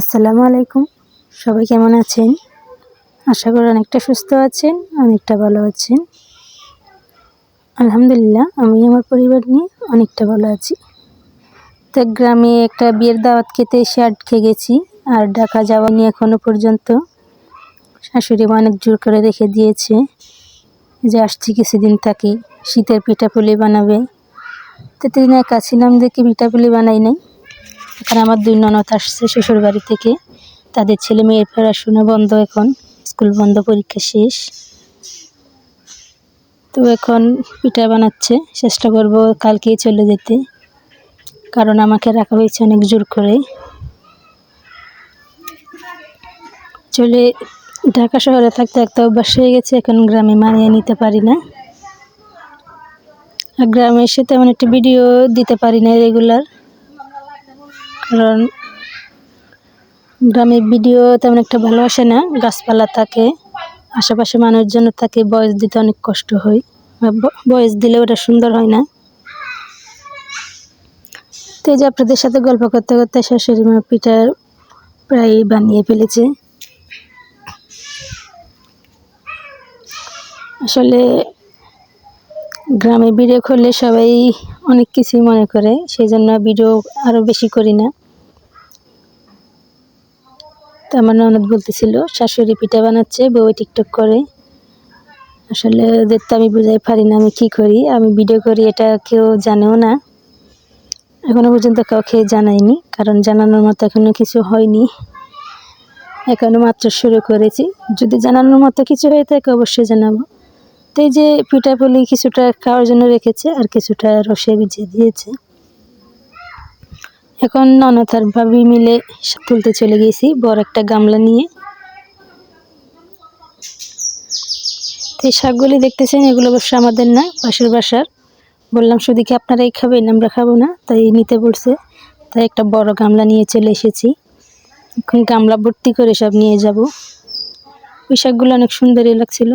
আসসালামু আলাইকুম। সবাই কেমন আছেন? আশা করি অনেকটা সুস্থ আছেন, অনেকটা ভালো আছেন। আলহামদুলিল্লাহ, আমি আমার পরিবার নিয়ে অনেকটা ভালো আছি। তো গ্রামে একটা বিয়ের দাওয়াত খেতে এসে আটকে গেছি, আর ঢাকা যাওয়া নিয়ে এখনও পর্যন্ত শাশুড়ি মা অনেক জোর করে রেখে দিয়েছে যে আসছি কিছুদিন থাকি শীতের পিঠাপুলি বানাবে। তো তিন একা ছিলাম দেখে পিঠাপুলি বানাই নাই? এখানে আমার দুই ননদ আসছে শ্বশুর বাড়ি থেকে। তাদের ছেলে মেয়ের পড়াশোনা বন্ধ এখন, স্কুল বন্ধ, পরীক্ষা শেষ। তো এখন পিঠা বানাচ্ছে, চেষ্টা করব কালকেই চলে যেতে। কারণ আমাকে রাখা হয়েছে অনেক জোর করে। চলে ঢাকা শহরে থাকতে একটা অভ্যাস হয়ে গেছে, এখন গ্রামে মানিয়ে নিতে পারি না। আর গ্রামে এসে তেমন একটা ভিডিও দিতে পারি না রেগুলার। কারণ গ্রামের ভিডিও তেমন একটা ভালো আসে না, গাছপালা থাকে, আশেপাশে মানুষজন থাকে, বয়স দিতে অনেক কষ্ট হয় বয়স দিলে ওটা সুন্দর হয় না। তো এই যে আপনাদের সাথে গল্প করতে করতে শাশুড়ি মা পিঠা প্রায় বানিয়ে ফেলেছে। আসলে গ্রামে ভিডিও করলে সবাই অনেক কিছুই মনে করে সেই জন্য ভিডিও আরও বেশি করি না। তো আমার ননদ বলতেছিল, শাশুড়ি পিঠা বানাচ্ছে, বউ টিকটক করে। আসলে ওদের তো আমি বুঝাই পারি না, আমি কী করি? আমি ভিডিও করি, এটা কেউ জানেও না। এখনও পর্যন্ত কাউকে জানাইনি, কারণ জানানোর মতো এখনও কিছু হয়নি। এখনও মাত্র শুরু করেছি। যদি জানানোর মতো কিছু হয়ে থাকে, অবশ্যই জানাব। তো এই যে পিঠাপুলি কিছুটা খাওয়ার জন্য রেখেছে আর কিছুটা রসে ভিজিয়ে দিয়েছে। এখন ননদ আর ভাবি মিলে তুলতে চলে গেছি বড় একটা গামলা নিয়ে। এই শাকগুলি দেখতেছেন, এগুলো অবশ্য আমাদের না, পাশের বাসার। বললাম শুধু কি আপনারাই খাবেন, আমরা খাব না। তাই নিতে পড়ছে তাই একটা বড় গামলা নিয়ে চলে এসেছি। এখন গামলা ভর্তি করে সব নিয়ে যাব। ওই শাকগুলো অনেক সুন্দরই লাগছিল।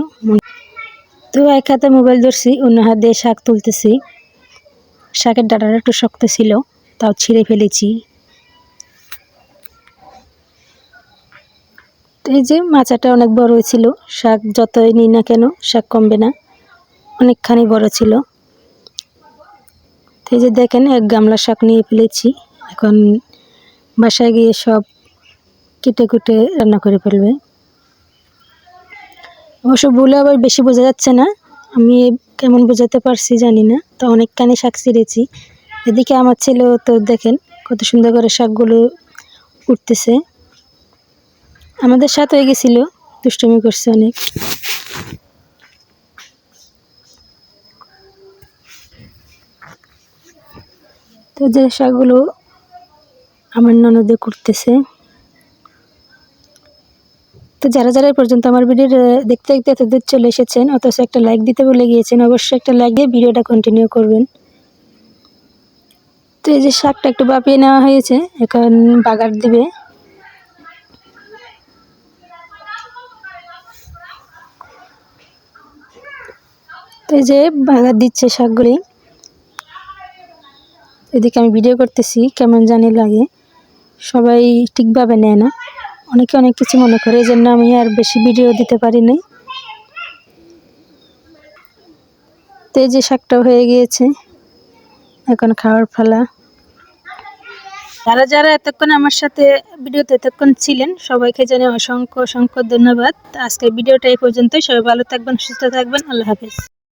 তো এক হাতে মোবাইল ধরছি, অন্য হাত দিয়ে শাক তুলতেছি। শাকের ডাটাটা একটু শক্ত ছিল, তাও ছিঁড়ে ফেলেছি। এই যে মাচাটা অনেক বড় ছিল, শাক যতই নিই না কেন, শাক কমবে না, অনেকখানি বড় ছিল। এই যে দেখেন, এক গামলা শাক নিয়ে ফেলেছি, এখন বাসায় গিয়ে সব কেটে কুটে রান্না করে ফেলবে। অবশ্য বলে আবার বেশি বোঝা যাচ্ছে না। আমি কেমন বোঝাতে পারছি জানি না, তো অনেকখানি শাক ছিঁড়েছি। এদিকে আমার ছেলেও তো দেখেন কত সুন্দর করে শাকগুলো উঠতেছে। আমাদের সাথে হয়ে গেছিল, দুষ্টমি করছে অনেক। তো যে শাকগুলো আমার ননদে করতেছে তো যারা যারা পর্যন্ত আমার ভিডিও দেখতে দেখতে এতদূর চলে এসেছেন, অথচ একটা লাইক দিতে বলে গিয়েছেন, অবশ্যই একটা লাইক দিয়ে ভিডিওটা কন্টিনিউ করবেন। তো এই যে শাকটা একটু বাপিয়ে নেওয়া হয়েছে, এখন বাগার দিবে। তো এই যে বাগার দিচ্ছে শাকগুলি। এদিকে আমি ভিডিও করতেছি, কেমন জানি লাগে। সবাই ঠিকভাবে নেয় না। অনেকে অনেক কিছু মনে করে, এই জন্য আমি আর বেশি ভিডিও দিতে পারি নাই। তো যে শাকটাও হয়ে গিয়েছে, এখন খাওয়ার ফেলা যারা যারা এতক্ষণ আমার সাথে ভিডিওতে এতক্ষণ ছিলেন, সবাইকে জানিয়ে অসংখ্য অসংখ্য ধন্যবাদ। আজকের ভিডিওটা এই পর্যন্তই। সবাই ভালো থাকবেন, সুস্থ থাকবেন। আল্লাহ হাফিজ।